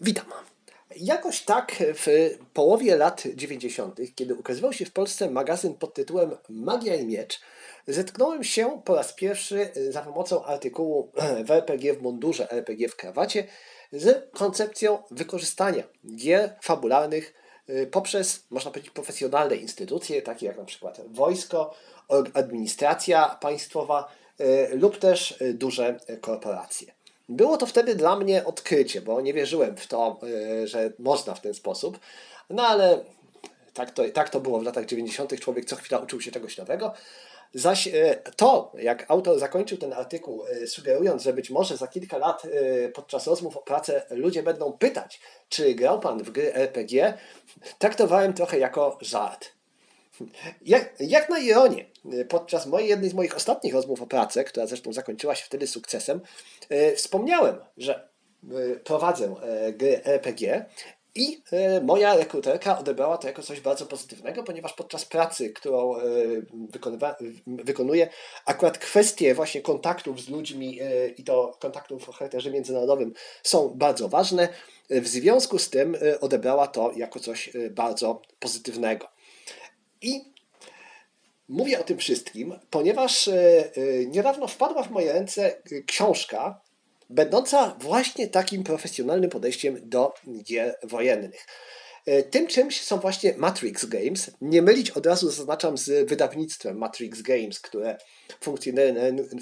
Witam. Jakoś tak w połowie lat 90., kiedy ukazywał się w Polsce magazyn pod tytułem Magia i Miecz, zetknąłem się po raz pierwszy za pomocą artykułu w RPG w mundurze, RPG w krawacie, z koncepcją wykorzystania gier fabularnych y, poprzez, można powiedzieć, profesjonalne instytucje, takie jak na przykład wojsko, administracja państwowa y, lub też y, duże korporacje. Było to wtedy dla mnie odkrycie, bo nie wierzyłem w to, że można w ten sposób, no ale tak to, tak to było w latach 90. Człowiek co chwila uczył się czegoś nowego. Zaś e, to, jak autor zakończył ten artykuł, e, sugerując, że być może za kilka lat podczas rozmów o pracę ludzie będą pytać, czy grał pan w gry RPG, traktowałem trochę jako żart. Jak, jak na ironię, podczas mojej, jednej z moich ostatnich rozmów o pracę, która zresztą zakończyła się wtedy sukcesem, wspomniałem, że prowadzę gry RPG i e, moja rekruterka odebrała to jako coś bardzo pozytywnego, ponieważ podczas pracy, którą e, wykonuję, akurat kwestie właśnie kontaktów z ludźmi i to kontaktów o charakterze międzynarodowym są bardzo ważne. W związku z tym odebrała to jako coś bardzo pozytywnego. I mówię o tym wszystkim, ponieważ niedawno wpadła w moje ręce książka będąca właśnie takim profesjonalnym podejściem do gier wojennych. E, tym czymś są właśnie Matrix Games. Nie mylić od razu zaznaczam z wydawnictwem Matrix Games, które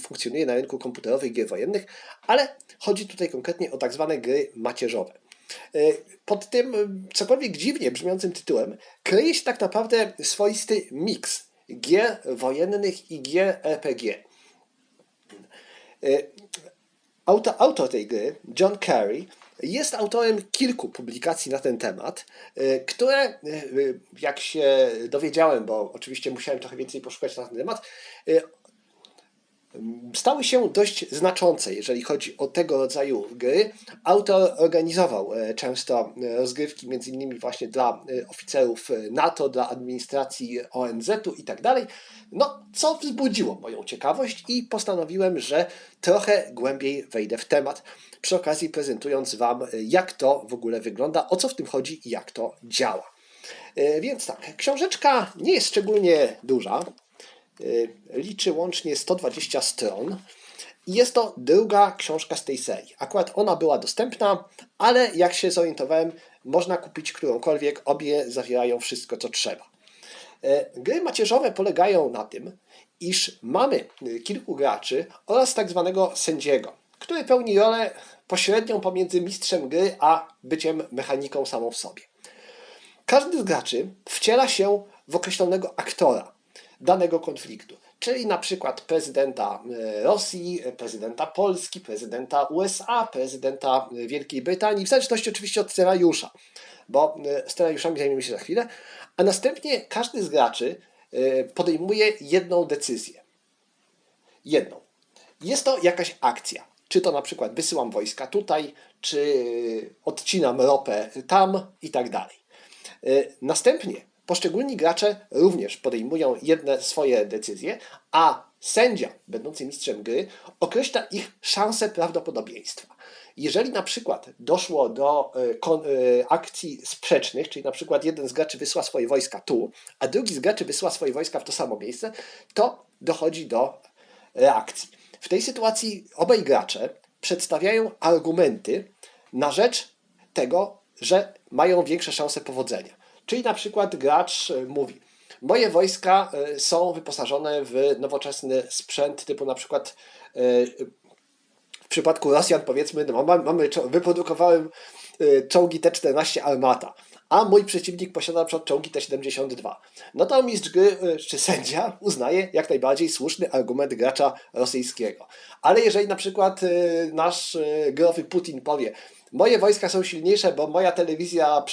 funkcjonuje na rynku komputerowych gier wojennych, ale chodzi tutaj konkretnie o tak zwane gry macierzowe. E, pod tym cokolwiek dziwnie brzmiącym tytułem kryje się tak naprawdę swoisty miks gier wojennych i gier RPG. Autor, autor tej gry, John Carey, jest autorem kilku publikacji na ten temat, e, które, e, jak się dowiedziałem, bo oczywiście musiałem trochę więcej poszukać na ten temat, e, stały się dość znaczące, jeżeli chodzi o tego rodzaju gry. Autor organizował często rozgrywki, między innymi właśnie dla oficerów NATO, dla administracji ONZ-u i tak dalej. No, co wzbudziło moją ciekawość i postanowiłem, że trochę głębiej wejdę w temat. Przy okazji prezentując Wam, jak to w ogóle wygląda, o co w tym chodzi i jak to działa. Więc tak, książeczka nie jest szczególnie duża, liczy łącznie 120 stron. I jest to druga książka z tej serii. Akurat ona była dostępna, ale jak się zorientowałem, można kupić którąkolwiek, obie zawierają wszystko, co trzeba. Y, gry macierzowe polegają na tym, iż mamy kilku graczy oraz tak zwanego sędziego, który pełni rolę pośrednią pomiędzy mistrzem gry a byciem mechaniką samą w sobie. Każdy z graczy wciela się w określonego aktora, danego konfliktu. Czyli na przykład prezydenta e, Rosji, prezydenta Polski, prezydenta USA, prezydenta e, Wielkiej Brytanii, w zależności oczywiście od scenariusza, bo e, scenariuszami zajmiemy się za chwilę. A następnie każdy z graczy podejmuje jedną decyzję. Jedną. Jest to jakaś akcja. Czy to na przykład wysyłam wojska tutaj, czy odcinam ropę tam i tak dalej. Następnie Poszczególni gracze również podejmują jedne swoje decyzje, a sędzia, będący mistrzem gry, określa ich szanse prawdopodobieństwa. Jeżeli na przykład doszło do e, e, akcji sprzecznych, czyli na przykład jeden z graczy wysła swoje wojska tu, a drugi z graczy wysła swoje wojska w to samo miejsce, to dochodzi do reakcji. W tej sytuacji obaj gracze przedstawiają argumenty na rzecz tego, że mają większe szanse powodzenia. Czyli na przykład gracz e, mówi, moje wojska e, są wyposażone w nowoczesny sprzęt typu na przykład e, w przypadku Rosjan powiedzmy, no, mamy, wyprodukowałem czołgi T-14 Armata, a mój przeciwnik posiada na przykład czołgi T-72. No to mistrz gry czy sędzia uznaje jak najbardziej słuszny argument gracza rosyjskiego. Ale jeżeli na przykład nasz growy Putin powie, moje wojska są silniejsze, bo moja telewizja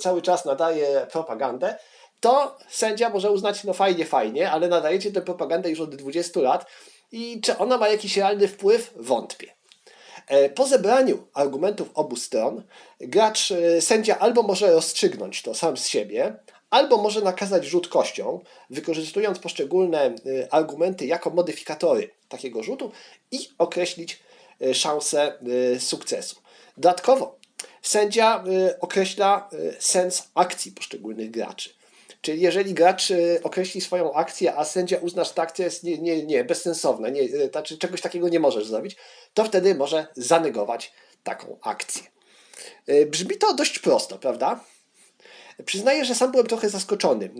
cały czas nadaje propagandę, to sędzia może uznać, no fajnie, fajnie, ale nadajecie tę propagandę już od 20 lat i czy ona ma jakiś realny wpływ? Wątpię. E, po zebraniu argumentów obu stron, gracz, e, sędzia albo może rozstrzygnąć to sam z siebie, albo może nakazać rzut kością, wykorzystując poszczególne e, argumenty jako modyfikatory takiego rzutu i określić szansę sukcesu. Dodatkowo, sędzia y, określa y, sens akcji poszczególnych graczy. Czyli jeżeli gracz y, określi swoją akcję, a sędzia uzna, że ta akcja jest nie, nie, nie bezsensowna, nie, znaczy czegoś takiego nie możesz zrobić, to wtedy może zanegować taką akcję. Brzmi to dość prosto, prawda? Przyznaję, że sam byłem trochę zaskoczony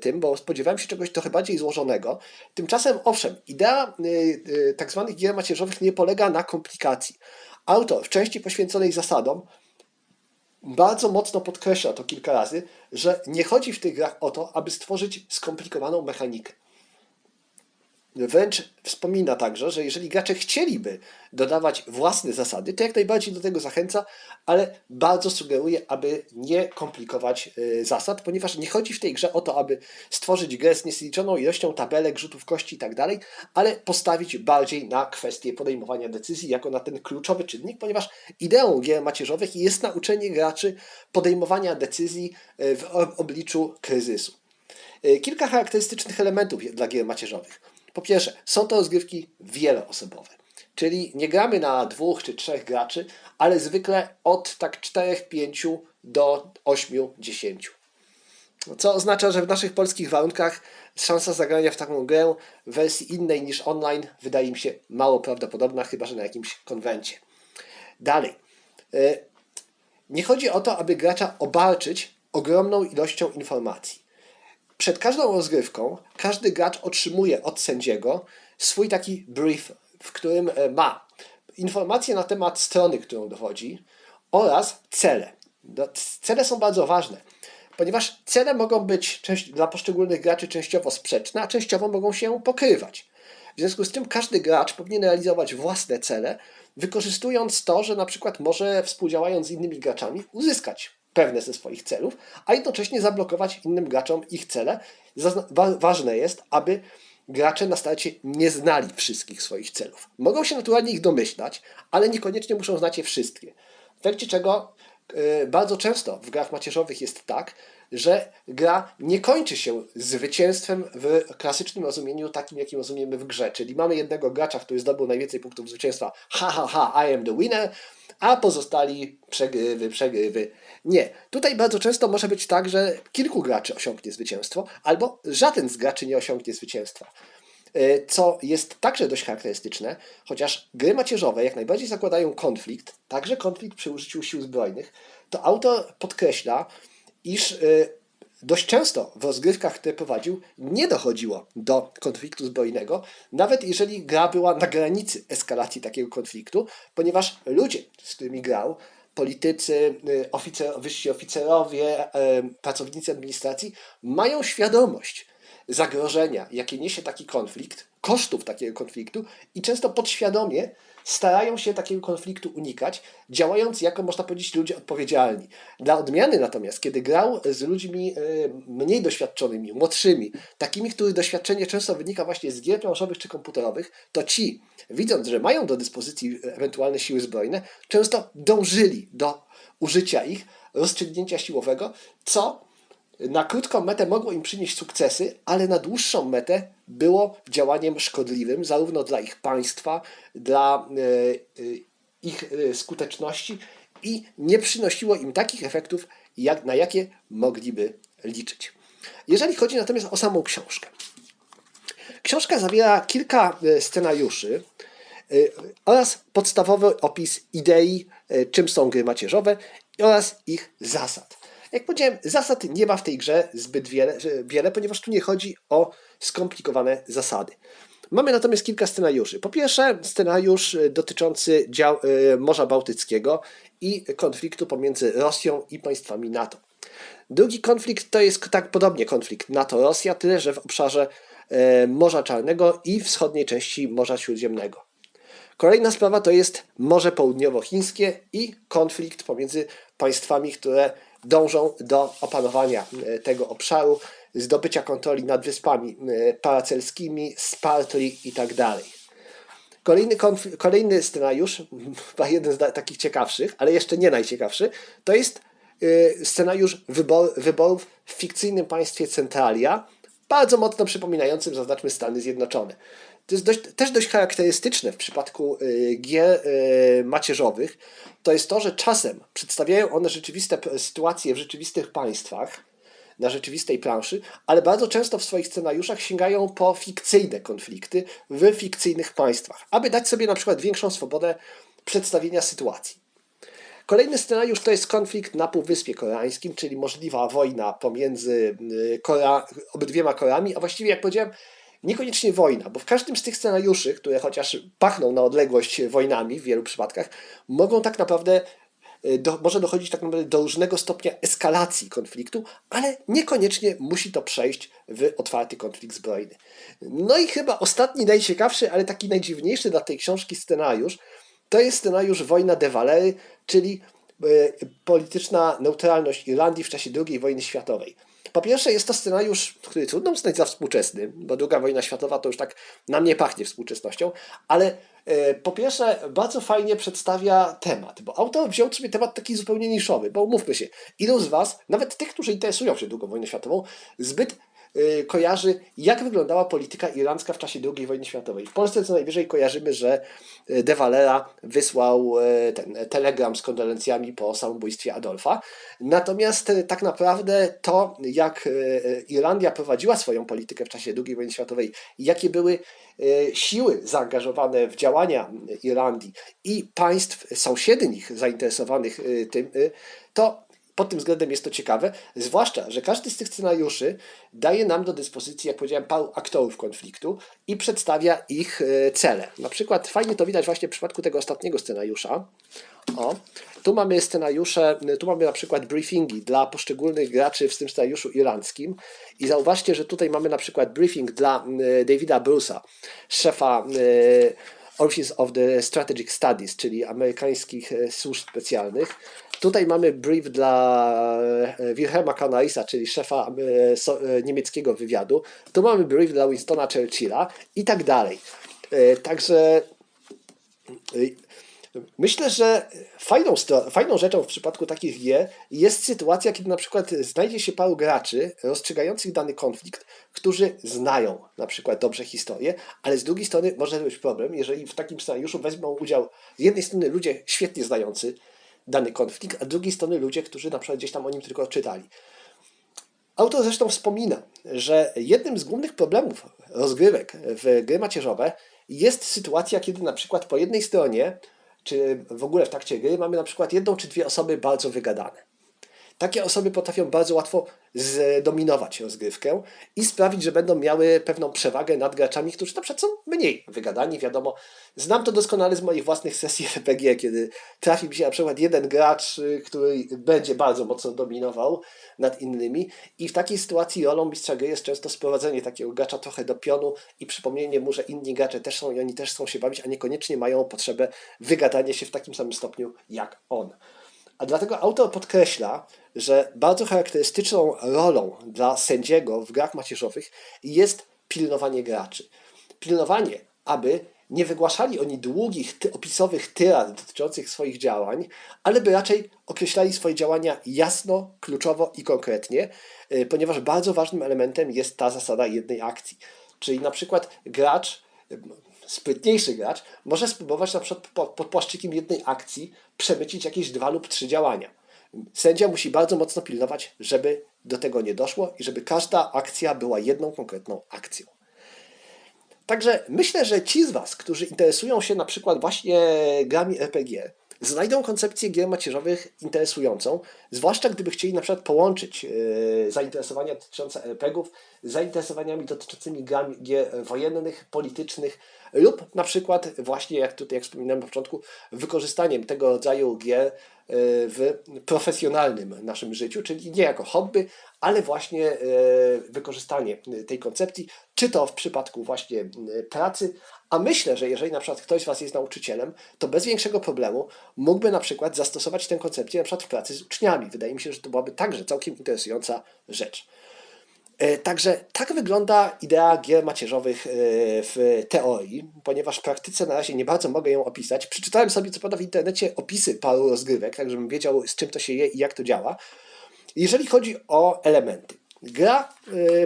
tym, bo spodziewałem się czegoś trochę bardziej złożonego. Tymczasem, owszem, idea tak zwanych gier macierzowych nie polega na komplikacji. Autor w części poświęconej zasadom bardzo mocno podkreśla to kilka razy, że nie chodzi w tych grach o to, aby stworzyć skomplikowaną mechanikę. Wręcz wspomina także, że jeżeli gracze chcieliby dodawać własne zasady, to jak najbardziej do tego zachęca, ale bardzo sugeruje, aby nie komplikować e, zasad, ponieważ nie chodzi w tej grze o to, aby stworzyć grę z niezliczoną ilością tabelek, rzutów kości i tak ale postawić bardziej na kwestię podejmowania decyzji jako na ten kluczowy czynnik, ponieważ ideą gier macierzowych jest nauczenie graczy podejmowania decyzji e, w obliczu kryzysu. E, kilka charakterystycznych elementów dla gier macierzowych. Po pierwsze, są to rozgrywki wieloosobowe. Czyli nie gramy na dwóch czy trzech graczy, ale zwykle od tak czterech, pięciu do ośmiu, dziesięciu. Co oznacza, że w naszych polskich warunkach szansa zagrania w taką grę w wersji innej niż online wydaje mi się mało prawdopodobna, chyba że na jakimś konwencie. Dalej. E, nie chodzi o to, aby gracza obarczyć ogromną ilością informacji. Przed każdą rozgrywką każdy gracz otrzymuje od sędziego swój taki brief, w którym e, ma informacje na temat strony, którą dochodzi oraz cele. Cele są bardzo ważne, ponieważ cele mogą być dla poszczególnych graczy częściowo sprzeczne, a częściowo mogą się pokrywać. W związku z tym każdy gracz powinien realizować własne cele, wykorzystując to, że na przykład może współdziałając z innymi graczami uzyskać pewne ze swoich celów, a jednocześnie zablokować innym graczom ich cele. Ważne jest, aby gracze na starcie nie znali wszystkich swoich celów. Mogą się naturalnie ich domyślać, ale niekoniecznie muszą znać je wszystkie. W efekcie czego bardzo często w grach macierzowych jest tak, że gra nie kończy się zwycięstwem w klasycznym rozumieniu, takim jakim rozumiemy w grze. Czyli mamy jednego gracza, który zdobył najwięcej punktów zwycięstwa, ha, ha, ha, I am the winner, a pozostali przegrywy, przegrywy. Nie. Tutaj bardzo często może być tak, że kilku graczy osiągnie zwycięstwo, albo żaden z graczy nie osiągnie zwycięstwa. E, co jest także dość charakterystyczne, chociaż gry macierzowe jak najbardziej zakładają konflikt, także konflikt przy użyciu sił zbrojnych, to autor podkreśla, iż e, dość często w rozgrywkach, które prowadził, nie dochodziło do konfliktu zbrojnego, nawet jeżeli gra była na granicy eskalacji takiego konfliktu, ponieważ ludzie, z którymi grał, politycy, y, oficer, wyżsi oficerowie, pracownicy administracji mają świadomość zagrożenia, jakie niesie taki konflikt, kosztów takiego konfliktu i często podświadomie starają się takiego konfliktu unikać, działając jako, można powiedzieć, ludzie odpowiedzialni. Dla odmiany natomiast, kiedy grał z ludźmi e, mniej doświadczonymi, młodszymi, takimi, których doświadczenie często wynika właśnie z gier planszowych czy komputerowych, to ci, widząc, że mają do dyspozycji ewentualne siły zbrojne, często dążyli do użycia ich, rozstrzygnięcia siłowego, co na krótką metę mogło im przynieść sukcesy, ale na dłuższą metę było działaniem szkodliwym zarówno dla ich państwa, dla e, e, ich e, skuteczności i nie przynosiło im takich efektów, jak, na jakie mogliby liczyć. Jeżeli chodzi natomiast o samą książkę. Książka zawiera kilka scenariuszy oraz podstawowy opis idei, czym są gry macierzowe oraz ich zasad. Jak powiedziałem, zasad nie ma w tej grze zbyt wiele, wiele, ponieważ tu nie chodzi o skomplikowane zasady. Mamy natomiast kilka scenariuszy. Po pierwsze, scenariusz dotyczący dział, y, Morza Bałtyckiego i konfliktu pomiędzy Rosją i państwami NATO. Drugi konflikt to jest tak podobnie konflikt NATO-Rosja, tyle że w obszarze y, Morza Czarnego i wschodniej części Morza Śródziemnego. Kolejna sprawa to jest Morze Południowochińskie i konflikt pomiędzy państwami, które dążą do opanowania e, tego obszaru, zdobycia kontroli nad wyspami e, paracelskimi, Spartli itd. Tak kolejny, kolejny scenariusz, chyba jeden z takich ciekawszych, ale jeszcze nie najciekawszy, to jest e, scenariusz wybor, wyborów w fikcyjnym państwie Centralia, bardzo mocno przypominającym, zaznaczmy, Stany Zjednoczone. To jest dość, też dość charakterystyczne w przypadku y, gier y, macierzowych, to jest to, że czasem przedstawiają one rzeczywiste sytuacje w rzeczywistych państwach, na rzeczywistej planszy, ale bardzo często w swoich scenariuszach sięgają po fikcyjne konflikty w fikcyjnych państwach, aby dać sobie na przykład większą swobodę przedstawienia sytuacji. Kolejny scenariusz to jest konflikt na Półwyspie Koreańskim, czyli możliwa wojna pomiędzy y, Korea, obydwiema Koreami, a właściwie, jak powiedziałem, niekoniecznie wojna, bo w każdym z tych scenariuszy, które chociaż pachną na odległość wojnami w wielu przypadkach, mogą tak naprawdę y, do, może dochodzić tak naprawdę do różnego stopnia eskalacji konfliktu, ale niekoniecznie musi to przejść w otwarty konflikt zbrojny. No i chyba ostatni, najciekawszy, ale taki najdziwniejszy dla tej książki scenariusz, to jest scenariusz Wojna de Valery, czyli e, polityczna neutralność Irlandii w czasie II wojny światowej. Po pierwsze, jest to scenariusz, który trudno uznać za współczesny, bo II wojna światowa to już tak na mnie pachnie współczesnością, ale e, po pierwsze, bardzo fajnie przedstawia temat, bo autor wziął sobie temat taki zupełnie niszowy, bo umówmy się, ilu z Was, nawet tych, którzy interesują się II wojną światową, zbyt kojarzy, jak wyglądała polityka irlandzka w czasie II wojny światowej. W Polsce co najwyżej kojarzymy, że y, De Valera wysłał y, ten telegram z kondolencjami po samobójstwie Adolfa. Natomiast tak naprawdę to, jak Irlandia prowadziła swoją politykę w czasie II wojny światowej, jakie były siły zaangażowane w działania Irlandii i państw sąsiednich zainteresowanych tym, to pod tym względem jest to ciekawe, zwłaszcza, że każdy z tych scenariuszy daje nam do dyspozycji, jak powiedziałem, paru aktorów konfliktu i przedstawia ich e, cele. Na przykład fajnie to widać właśnie w przypadku tego ostatniego scenariusza. O, tu mamy scenariusze, tu mamy na przykład briefingi dla poszczególnych graczy w tym scenariuszu irlandzkim i zauważcie, że tutaj mamy na przykład briefing dla e, Davida Bruce'a, szefa e, Office of the Strategic Studies, czyli amerykańskich służb specjalnych. Tutaj mamy brief dla e, Wilhelma Canaisa, czyli szefa e, e, niemieckiego wywiadu. Tu mamy brief dla Winstona Churchilla i tak dalej. Także myślę, że fajną, fajną rzeczą w przypadku takich gier jest sytuacja, kiedy na przykład znajdzie się paru graczy rozstrzygających dany konflikt, którzy znają na przykład dobrze historię, ale z drugiej strony może być problem, jeżeli w takim scenariuszu wezmą udział z jednej strony ludzie świetnie znający dany konflikt, a z drugiej strony ludzie, którzy na przykład gdzieś tam o nim tylko czytali. Autor zresztą wspomina, że jednym z głównych problemów rozgrywek w gry macierzowe jest sytuacja, kiedy na przykład po jednej stronie, czy w ogóle w trakcie gry mamy na przykład jedną czy dwie osoby bardzo wygadane. Takie osoby potrafią bardzo łatwo zdominować rozgrywkę i sprawić, że będą miały pewną przewagę nad graczami, którzy na przykład są mniej wygadani. Wiadomo, znam to doskonale z moich własnych sesji RPG, kiedy trafi mi się na przykład jeden gracz, który będzie bardzo mocno dominował nad innymi i w takiej sytuacji rolą mistrza gry jest często sprowadzenie takiego gracza trochę do pionu i przypomnienie mu, że inni gracze też są i oni też chcą się bawić, a niekoniecznie mają potrzebę wygadania się w takim samym stopniu jak on. A dlatego autor podkreśla, że bardzo charakterystyczną rolą dla sędziego w grach macierzowych jest pilnowanie graczy. Pilnowanie, aby nie wygłaszali oni długich, ty, opisowych tyrad dotyczących swoich działań, ale by raczej określali swoje działania jasno, kluczowo i konkretnie, y, ponieważ bardzo ważnym elementem jest ta zasada jednej akcji. Czyli na przykład gracz, sprytniejszy gracz, może spróbować na przykład pod płaszczykiem jednej akcji przemycić jakieś dwa lub trzy działania. Sędzia musi bardzo mocno pilnować, żeby do tego nie doszło i żeby każda akcja była jedną konkretną akcją. Także myślę, że ci z Was, którzy interesują się na przykład właśnie grami RPG, znajdą koncepcję gier macierzowych interesującą, zwłaszcza gdyby chcieli na przykład połączyć yy, zainteresowania dotyczące RPGów z zainteresowaniami dotyczącymi gier wojennych, politycznych lub na przykład właśnie, jak tutaj jak wspominałem na początku, wykorzystaniem tego rodzaju gier w profesjonalnym naszym życiu, czyli nie jako hobby, ale właśnie e, wykorzystanie tej koncepcji, czy to w przypadku właśnie pracy, a myślę, że jeżeli na przykład ktoś z Was jest nauczycielem, to bez większego problemu mógłby na przykład zastosować tę koncepcję na przykład w pracy z uczniami. Wydaje mi się, że to byłaby także całkiem interesująca rzecz. E, także tak wygląda idea gier macierzowych e, w teorii, ponieważ w praktyce na razie nie bardzo mogę ją opisać. Przeczytałem sobie co prawda w internecie opisy paru rozgrywek, tak żebym wiedział z czym to się je i jak to działa. Jeżeli chodzi o elementy, Gra,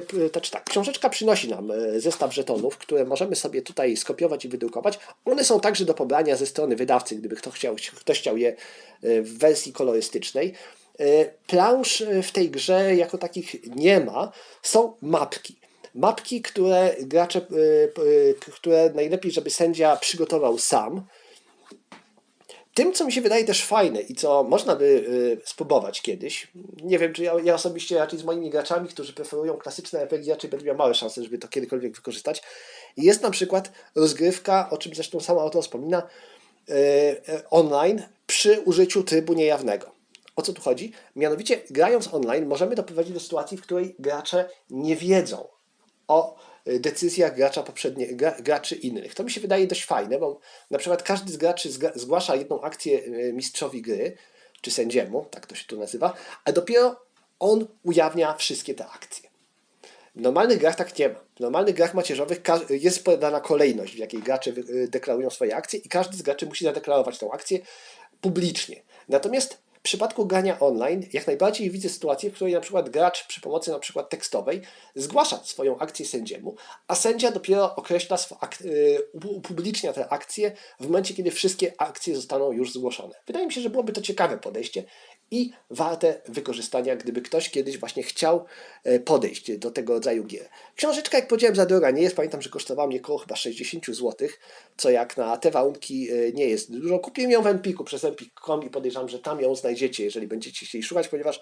p- znaczy tak, książeczka przynosi nam y, zestaw żetonów, które możemy sobie tutaj skopiować i wydrukować. One są także do pobrania ze strony wydawcy, gdyby kto chciał, ktoś chciał je y, w wersji kolorystycznej. Plansz w tej grze jako takich nie ma, są mapki. Mapki, które gracze, które najlepiej, żeby sędzia przygotował sam. Tym, co mi się wydaje też fajne i co można by y, spróbować kiedyś, nie wiem, czy ja, ja osobiście raczej z moimi graczami, którzy preferują klasyczne RPG, raczej będę miał małe szanse, żeby to kiedykolwiek wykorzystać, jest na przykład rozgrywka, o czym zresztą sam autor wspomina, y, y, online przy użyciu trybu niejawnego. O co tu chodzi? Mianowicie, grając online, możemy doprowadzić do sytuacji, w której gracze nie wiedzą o decyzjach gracza poprzednie, gra, graczy innych. To mi się wydaje dość fajne, bo na przykład każdy z graczy zgłasza jedną akcję y, mistrzowi gry, czy sędziemu, tak to się tu nazywa, a dopiero on ujawnia wszystkie te akcje. W normalnych grach tak nie ma. W normalnych grach macierzowych jest podana kolejność, w jakiej gracze y, deklarują swoje akcje i każdy z graczy musi zadeklarować tą akcję publicznie. Natomiast w przypadku grania online jak najbardziej widzę sytuację, w której na przykład gracz przy pomocy na przykład tekstowej zgłasza swoją akcję sędziemu, a sędzia dopiero określa, y, upu- upublicznia te akcje w momencie, kiedy wszystkie akcje zostaną już zgłoszone. Wydaje mi się, że byłoby to ciekawe podejście i warte wykorzystania, gdyby ktoś kiedyś właśnie chciał e, podejść do tego rodzaju gier. Książeczka, jak powiedziałem, za droga nie jest. Pamiętam, że kosztowała mnie około chyba 60 zł, co jak na te warunki e, nie jest dużo. Kupiłem ją w Empiku przez empik.com i podejrzewam, że tam ją znajdziecie, jeżeli będziecie chcieli szukać, ponieważ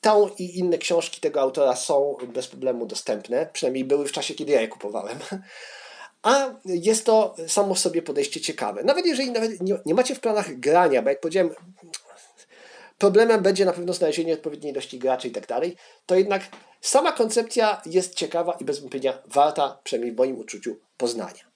tą i inne książki tego autora są bez problemu dostępne. Przynajmniej były w czasie, kiedy ja je kupowałem. A jest to samo w sobie podejście ciekawe. Nawet jeżeli nawet nie, nie macie w planach grania, bo jak powiedziałem, problemem będzie na pewno znalezienie odpowiedniej ilości graczy i tak dalej, to jednak sama koncepcja jest ciekawa i bez wątpienia warta, przynajmniej w moim uczuciu, poznania.